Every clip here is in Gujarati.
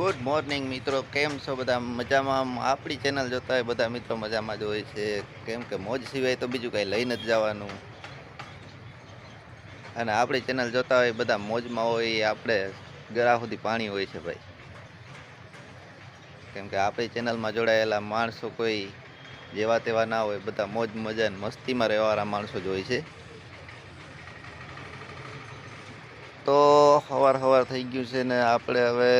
ગુડ મોર્નિંગ મિત્રો. કેમ છો બધા? મજામાં? આપણી ચેનલ જોતા હોય બધા મિત્રો મજામાં જ હોય છે. કેમ કે મોજ સિવાય તો બીજું કાંઈ લઈને જ જવાનું. અને આપણી ચેનલ જોતા હોય બધા મોજમાં હોય, આપણે ગળા સુધી પાણી હોય છે ભાઈ. કેમ કે આપણી ચેનલમાં જોડાયેલા માણસો કોઈ જેવા તેવા ના હોય, બધા મોજ મજા મસ્તીમાં રહેવાવાળા માણસો જ હોય છે. તો સવાર સવાર થઈ ગયું છે ને આપણે હવે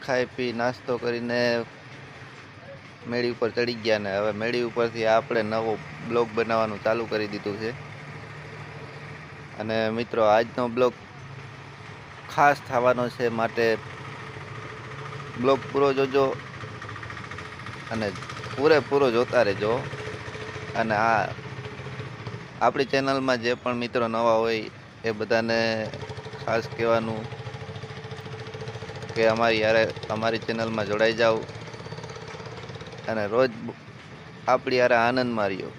ખાઈ પી, નાસ્તો કરીને મેળી ઉપર ચડી ગયા ને. હવે મેળી ઉપરથી આપણે નવો બ્લોગ બનાવવાનું ચાલુ કરી દીધું છે. અને મિત્રો, આજનો બ્લોગ ખાસ થવાનો છે માટે બ્લોગ પૂરો જોજો અને પૂરેપૂરો જોતા રહેજો. અને આ આપણી ચેનલમાં જે પણ મિત્રો નવા હોય એ બધાને ખાસ કહેવાનું કે અમારી યારે અમારી ચેનલમાં જોડાઈ જાઓ. અને રોજ આપણી યારે આનંદ માર્યો.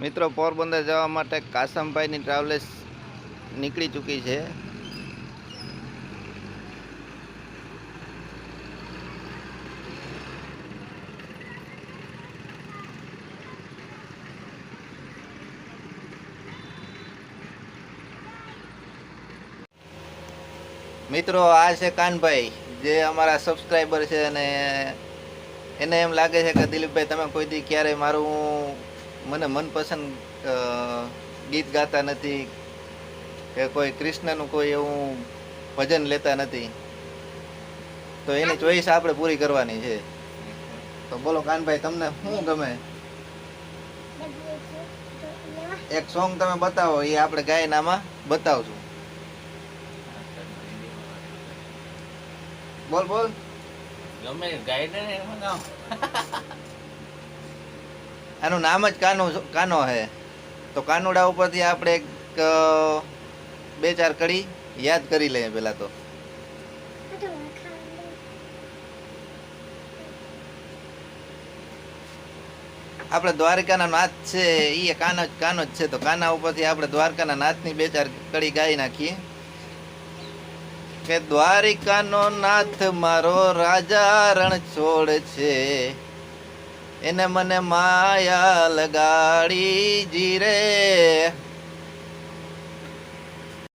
મિત્રો, પોરબંદર જવા માટે કાસમભાઈની ટ્રાવેલ્સ નીકળી ચૂકી છે. મિત્રો, આ છે કાનભાઈ, જે અમારા સબસ્ક્રાઈબર છે અને એને એમ લાગે છે કે દિલીપભાઈ, તમે કોઈ દી ક્યારેય મારું મને મનપસંદ અ, ગીત ગાતા નથી કે કોઈ કૃષ્ણનું કોઈ એવું ભજન લેતા નથી. તો એની ચોઈસ આપણે પૂરી કરવાની છે. તો બોલો કાનભાઈ તમને શું ગમે? એક સોંગ તમે બતાવો એ આપણે ગાયનામાં બતાવશું. બોલ બોલ. ગમે એમાં ગાઓ આનું નામ જ કાનો કાનો હે. તો કાનોડા ઉપરથી આપણે એક બે ચાર કડી યાદ કરી લઈએ પેલા તો. આપણે દ્વારકાના નાથ છે એ કાનો જ કાનો જ છે. તો કાના ઉપરથી આપણે દ્વારકાના નાથની બે ચાર કડી ગાઈ નાખીએ. કે દ્વારિકાનો નાથ મારો રાજા રણ છોડ છે. એને મને માયા લગાડી જીરે